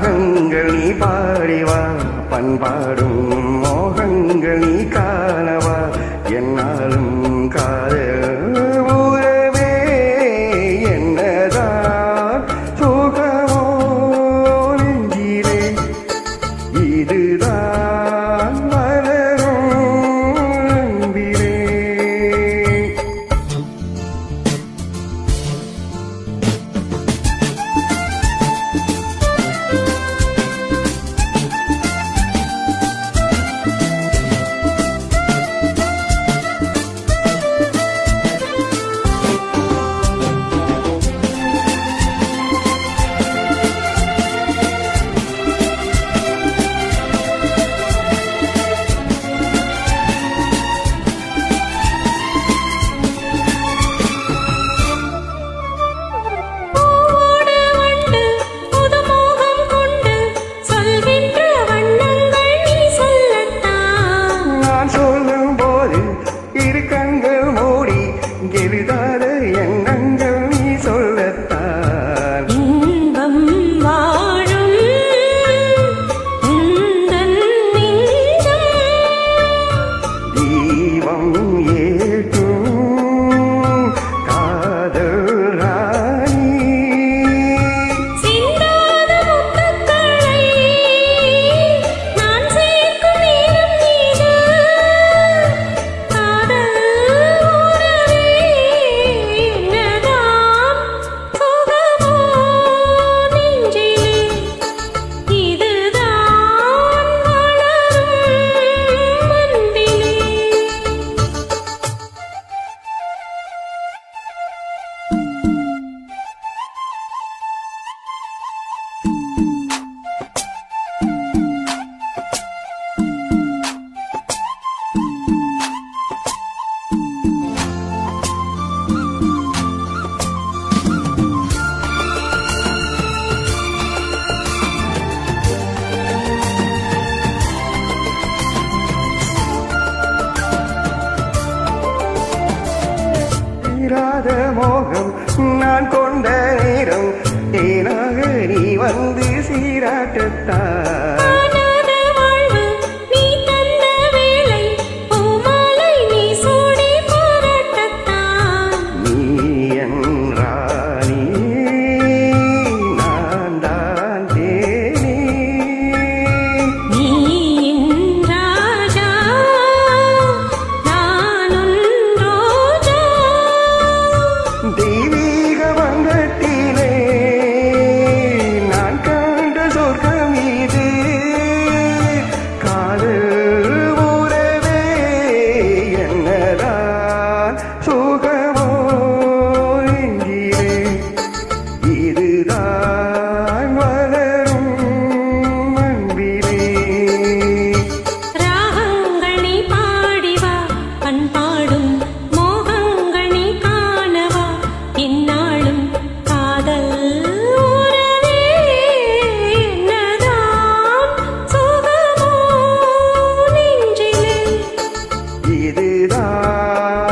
ராகங்கள் நீ பாடிவா பண்பாடும் மோகங்கள் நீ காணவா. என்னாலும் காதல் உறவே என்னதான் சுகமோ நெஞ்சிலே. இதுதான் இரு கண்கள் மூடி தீராத மோகம் நான் கொண்ட நேரம். ஏனாக நீ வந்து சீராட்ட இதுதான்.